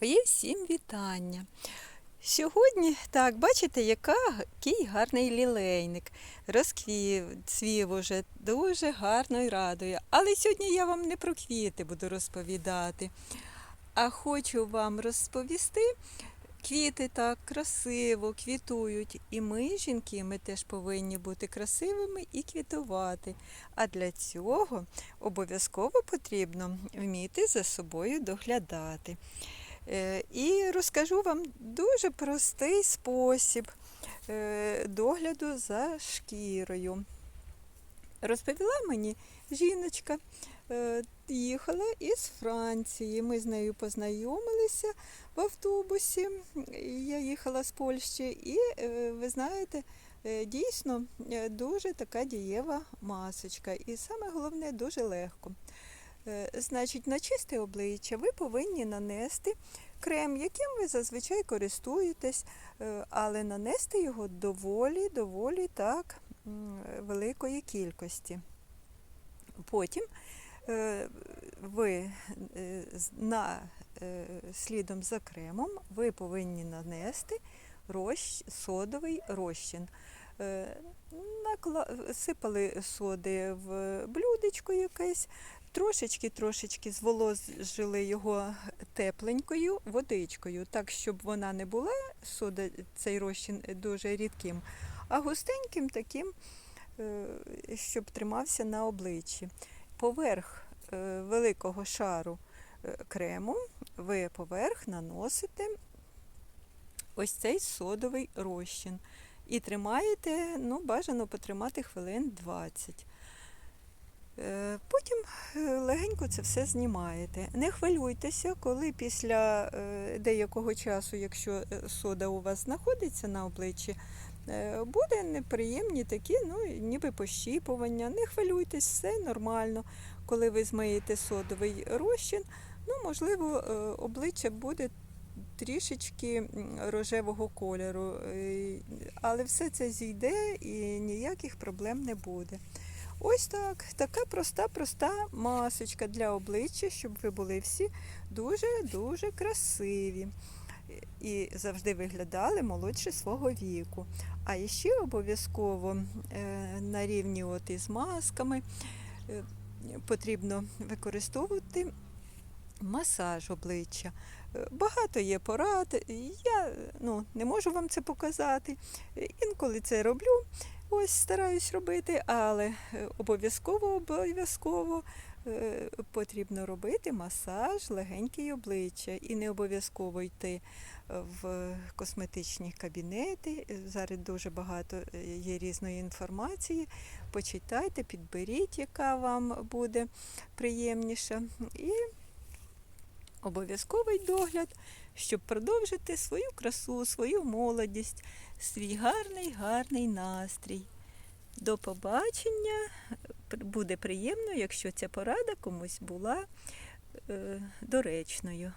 Мої всім вітання. Сьогодні, так, бачите, який гарний лілейник. Розквів, цвів уже дуже гарно і радує. Але сьогодні я вам не про квіти буду розповідати, а хочу вам розповісти. Квіти так красиво квітують. І ми, жінки, ми теж повинні бути красивими і квітувати. А для цього обов'язково потрібно вміти за собою доглядати. Е, І розкажу вам дуже простий спосіб е, догляду за шкірою. Розповіла мені жіночка, е, їхала із Франції. Ми з нею познайомилися в автобусі. Я їхала з Польщі, і ви знаєте, дійсно дуже така дієва масочка. І саме головне дуже легко. Е, Значить, на чисте обличчя ви повинні нанести крем, яким ви зазвичай користуєтесь, е, але нанести його доволі, доволі так великої кількості. Потім е, ви на, слідом за кремом ви повинні нанести розч- содовий розчин. Сипали соди в блюдечко якесь, трошечки-трошечки зволожили його тепленькою водичкою, так, щоб вона не була сода, цей розчин дуже рідким, а густеньким таким, е, щоб тримався на обличчі. Поверх е, великого шару е, крему ви поверх наносите ось цей содовий розчин. І тримаєте, ну, бажано потримати хвилин 20. Е, Потім е, легенько це все знімаєте. Не хвилюйтеся, коли після е, деякого часу, якщо сода у вас знаходиться на обличчі, буде неприємні такі, ну, ніби пощіпування. Не хвилюйтесь, все нормально. Коли ви змиєте содовий розчин, ну, можливо, обличчя буде трішечки рожевого кольору, але все це зійде і ніяких проблем не буде. Ось так, така проста-проста масочка для обличчя, щоб ви були всі дуже-дуже красиві і завжди виглядали молодше свого віку. А ще обов'язково е, на рівні от із масками е, потрібно використовувати масаж обличчя. Е, Багато є порад, я ну, не можу вам це показати. Інколи це роблю, ось стараюсь робити, але е, обов'язково обов'язково е, потрібно робити масаж легенький обличчя і не обов'язково йти в косметичні кабінети. Е, Зараз дуже багато е, є різної інформації. Почитайте, підберіть, яка вам буде приємніша. І обов'язковий догляд, щоб продовжити свою красу, свою молодість, свій гарний, гарний настрій. До побачення. Буде приємно, якщо ця порада комусь була е, доречною.